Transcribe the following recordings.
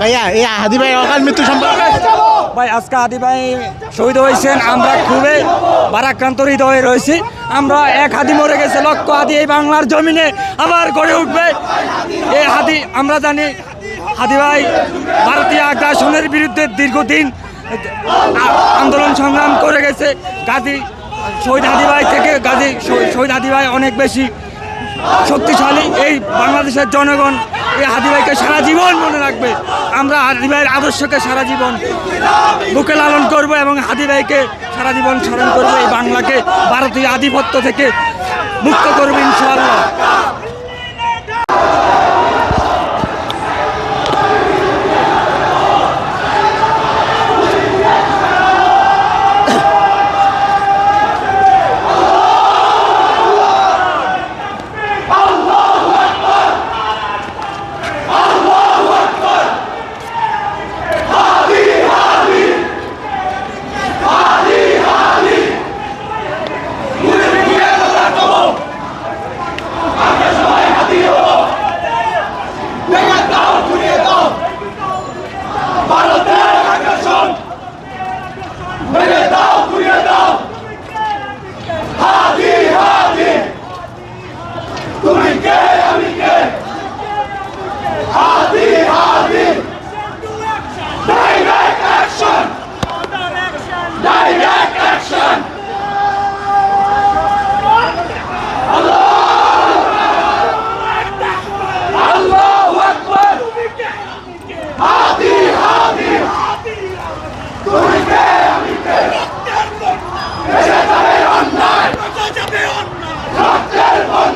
ভাইয়া, এই হাদি ভাই অকাল মৃত্যু সম্পর্কে ভাই, আজকে আদি ভাই শহীদ হয়েছেন। আমরা খুবই বারাক্রান্ত হৃদয়ে রয়েছি। আমরা এক হাদি মরে গেছে, লক্ষ হাদি এই বাংলার জমিনে আবার গড়ে উঠবে। এই হাদি, আমরা জানি হাদি ভাই ভারতীয় আগ্রাসনের বিরুদ্ধে দীর্ঘদিন আন্দোলন সংগ্রাম করে গেছে। গাজী, শহীদ হাদি ভাই থেকে গাজী শহীদ- শহীদ হাদি ভাই অনেক বেশি শক্তিশালী। এই বাংলাদেশের জনগণ এই হাদি ভাইকে সারা জীবন মনে রাখবে। আমরা হাদি ভাইয়ের আদর্শকে সারা জীবন বুকে লালন করব এবং হাদি ভাইকে সারা জীবন স্মরণ করব এই বাংলাকে ভারতীয় আধিপত্য থেকে মুক্ত করব ইনশাআল্লাহ।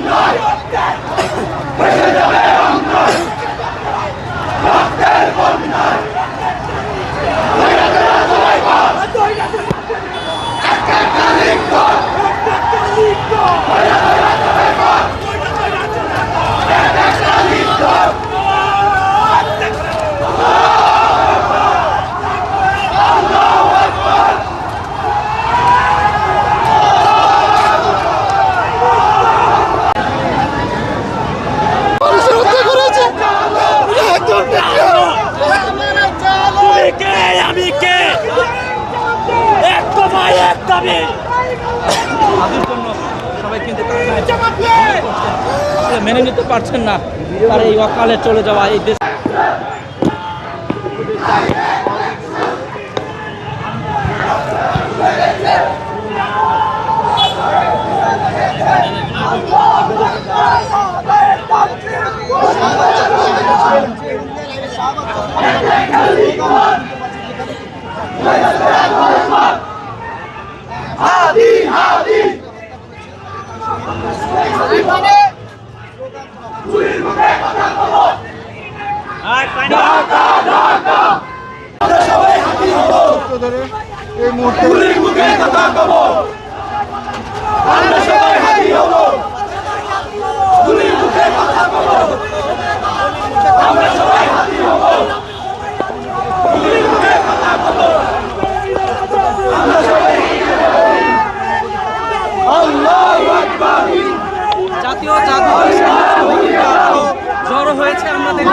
night of dead. দফায় তাদের জন্য সবাই কিন্তু মেনে নিতে পারছেন না। তার এই অকালে চলে যাওয়া এই দেশ মুহূর্তে জাতীয় জাতীয় জড়ো রয়েছে আমাদের।